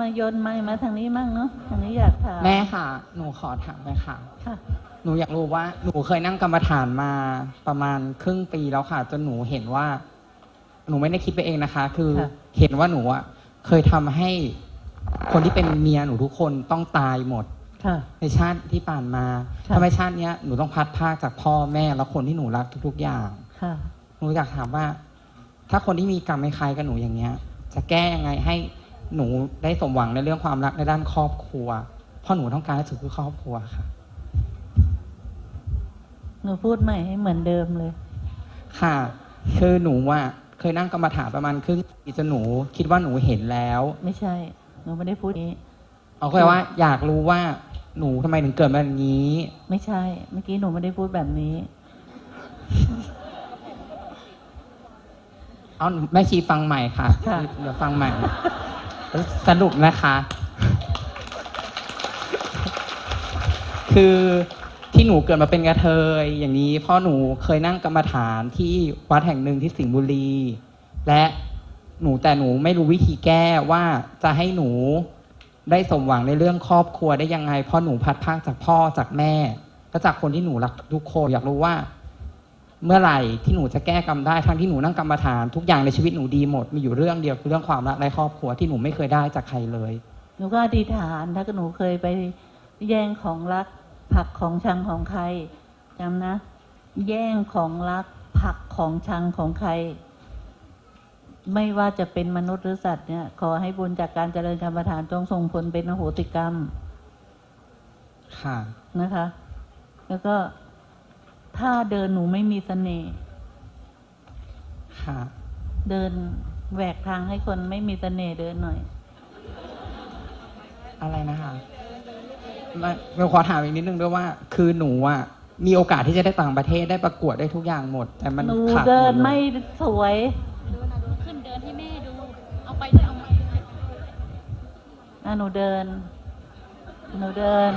มาโยนไม้มาทางนี้มั่งเนาะทางนี้อยากถามแม่ค่ะ หนูขอถามเลยค่ะ ค่ะ หนูอยากรู้ว่า หนูเคยนั่งกรรมฐานมาประมาณครึ่งปีแล้วค่ะจนหนูเห็นว่า หนูไม่ได้คิดไปเองนะคะ คือค่ะ เห็นว่าหนูอะเคยทำให้คนที่เป็นเมียหนูทุกคนต้องตายหมด ค่ะ ในชาติที่ผ่านมาค่ะ ทำไมชาติเนี้ยหนูต้องพัดพรากจากพ่อแม่และคนที่หนูรักทุก ๆ อย่าง ค่ะ หนูอยากถามว่า ถ้าคนที่มีกรรมคล้ายๆกับหนูอย่างเงี้ย จะแก้ยังไงให้ หนูได้สมหวังในเรื่องความรักในด้านครอบครัว เพราะหนูต้องการที่สุดคือครอบครัวค่ะ หนูพูดใหม่ให้เหมือนเดิมเลย ค่ะ คือหนูอะเคยนั่งกรรมฐานประมาณครึ่งปีจนหนูคิดว่าหนูเห็นแล้ว ไม่ใช่ หนูไม่ได้พูดนี้เอาแค่ว่า อยากรู้ว่าหนูทำไมถึงเกิดมาอย่างนี้ ไม่ใช่ เมื่อกี้หนูไม่ได้พูดแบบนี้ เอาแม่ชีฟังใหม่ค่ะ ค่ะ เดี๋ยวฟังใหม่ สรุปนะคะ คือที่หนูเกิดมาเป็นกระเทยอย่างนี้พราะหนูเคยนั่งกรรมฐานที่วัดแห่งหนึ่งที่สิงห์บุรี และหนูแต่หนูไม่รู้วิธีแก้ว่าจะให้หนูได้สมหวังในเรื่องครอบครัวได้ยังไง เพราะหนูพัดพากจากพ่อจากแม่และจากคนที่หนูรักทุกคนอยากรู้ว่า เมื่อไหร่ที่หนูจะแก้กรรมได้ทั้งที่หนูนั่งกรรมฐานทุกอย่างในชีวิตหนูดีหมดมีอยู่เรื่องเดียวคือเรื่องความรักในครอบครัวที่หนูไม่เคยได้จากใครเลย หนูก็อธิษฐานถ้าหนูเคยไปแย่งของรักผลักของชังของใครจำนะ แย่งของรักผลักของชังของใคร ไม่ว่าจะเป็นมนุษย์หรือสัตว์เนี่ย ขอให้บุญจากการเจริญกรรมฐานจงส่งผลเป็นอโหติกรรม ค่ะนะคะ แล้วก็ ถ้าเดินหนูไม่มีเสน่ห์ค่ะเดินแหวกทางให้คนไม่มีเสน่ห์เดินหน่อย อะไรนะคะไม่เราขอถามอีกนิดนึงด้วยว่า คือหนูอะมีโอกาสที่จะได้ต่างประเทศได้ประกวดได้ทุกอย่างหมด แต่มันหนูขาดหมเดินลยไม่สวย ดูนะดูขึ้นเดินให้แม่ดู เอาไปด้วยเอามา อะหนูเดิน หนูเดิน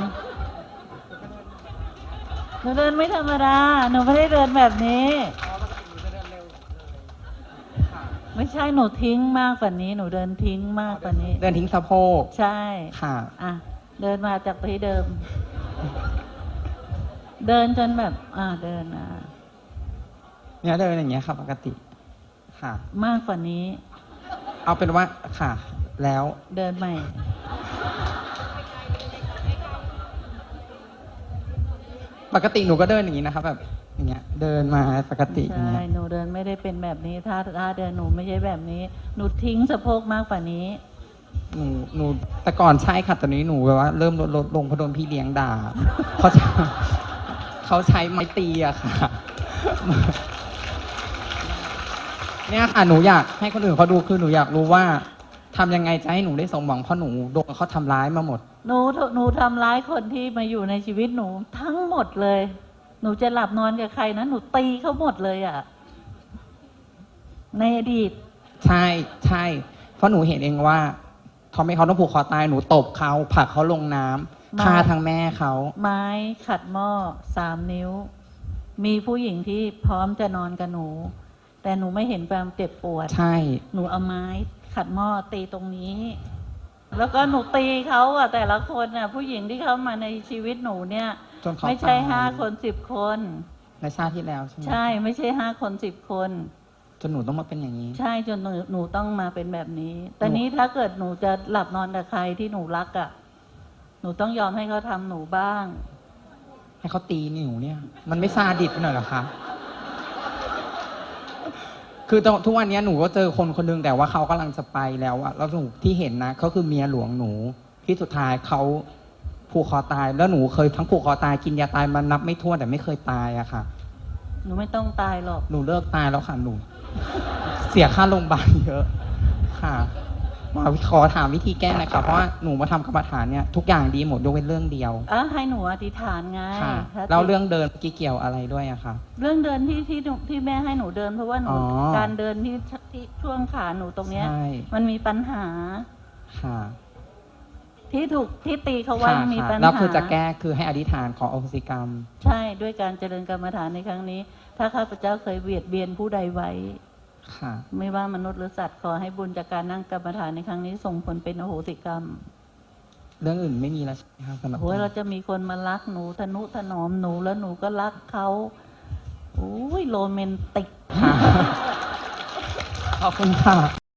หนูเดินไม่ธรรมดา หนูไม่ได้เดินแบบนี้ ไม่ใช่หนูทิ้งมากกว่านี้ หนูเดินทิ้งมากกว่านี้ เดินทิ้งสะโพก ใช่ ค่ะ อะ เดินมาจากที่เดิม เดินจนแบบ อ่า เดินอะเนี่ยเดินอย่างเงี้ยค่ะปกติ ค่ะ มากกว่านี้ เอาเป็นว่าค่ะ แล้ว เดินใหม่ ปกติหนูก็เดินอย่างนี้นะครับแบบอย่างเงี้ยเดินมาปกติอย่างใช่เงี้ยหนูเดินไม่ได้เป็นแบบนี้ ถ้าถ้าเดินหนูไม่ใช่แบบนี้ หนูทิ้งสะโพกมากกว่านี้ หนูหนูแต่ก่อนใช่ค่ะตอนนี้หนูแบบว่าเริ่มลดลดลงเพราะโดนพี่เลี้ยงด่าเขาจะเขาใช้ไม้ตีอะค่ะ เนี่ยค่ะหนูอยากให้คนอื่นเขาดูคือหนูอยากรู้ว่า ทำยังไงจะให้หนูได้สมหวังเพราะหนูโดนเขาทำร้ายมาหมด หนูหนูทำร้ายคนที่มาอยู่ในชีวิตหนูทั้งหมดเลย หนูจะหลับนอนกับใครนะหนูตีเขาหมดเลยอะ่ะ ในอดีต ใช่ใช่ เพราะหนูเห็นเองว่าเขาไม่เขาต้องผูกคอตายหนูตบเขาผลักเขาลงน้ำมาฆ่าทั้งแม่เขาไม้ขัดหม้อสามนิ้ว มีผู้หญิงที่พร้อมจะนอนกับหนู แต่หนูไม่เห็นความเจ็บปวด ใช่ หนูเอาไม้ ขัดหม้อตีตรงนี้ แล้วก็หนูตีเขาอะแต่ละคนอะผู้หญิงที่เข้ามาในชีวิตหนูเนี่ย จนเขาไม่ใช่ตยห้าคนสิบคน ในชาติที่แล้วใช่ไหมใช่ไม่ใช่ห้าคนสิบคน จนหนูต้องมาเป็นอย่างนี้ ใช่จนหนูหนูต้องมาเป็นแบบนี้ แต่นี้ถ้าเกิดหนูจะหลับนอนกับใครที่หนูรักอะ่ะหนูต้องยอมให้เขาทำหนูบ้าง ให้เขาตีหนูเนี่ย มันไม่ซาดิสไปหน่อยเหรอคะ คือตอนทุกวันนี้หนูก็เจอคนคนหนึงแต่ว่าเขากำลังจะไปแล้วอะแล้วหนูที่เห็นนะเขาคือเมียหลวงหนูที่สุดท้ายเขาผูกคอตาย แล้วหนูเคยทั้งผูกคอตายกินยาตายมันนับไม่ถ้วนแต่ไม่เคยตายอะค่ะ หนูไม่ต้องตายหรอก หนูเลิกตายแล้วค่ะหนู เสียค่าโรงพยาบาลเยอะค่ะ มาขอถามวิธีแก้หนะคะเพราะว่าหนูมาทำกรรมฐานเนี่ยทุกอย่างดีหมดยกเว้นเรื่องเดียวอะให้หนูอธิษฐานไงค่ะถ้าแล้วเรื่องเดินเมื่อกี้เกี่ยวอะไรด้วยอะคะ เรื่องเดินที่ที่หนูที่แม่ให้หนูเดิน เพราะว่าหนูอ๋อ การเดินที่ที่ช่วงขาหนูตรงเนี้ย ใช่มันมีปัญหาค่ะที่ถูกที่ตีเขาไว้ค่ะมันมีค่ะปัญหา แล้วคือจะแก้คือให้อธิษฐานขออโหสิกรรม ใช่ด้วยการเจริญกรรมฐานในครั้งนี้ ถ้าข้าพเจ้าเคยเบียดเบียนผู้ใดไว้ค่ะ ไม่ว่ามนุษย์หรือสัตว์ขอให้บุญจากการนั่งกรรมฐานในครั้งนี้ส่งผลเป็นอโหสิกรรม เรื่องอื่นไม่มีแล้วใช่ไหมครับสำหรับโอ้ยเราจะมีคนมารักหนูทนุถนอมหนูแล้วหนูก็รักเขาโอ้ยโรแมนติกค่ะขอบคุณค่ะ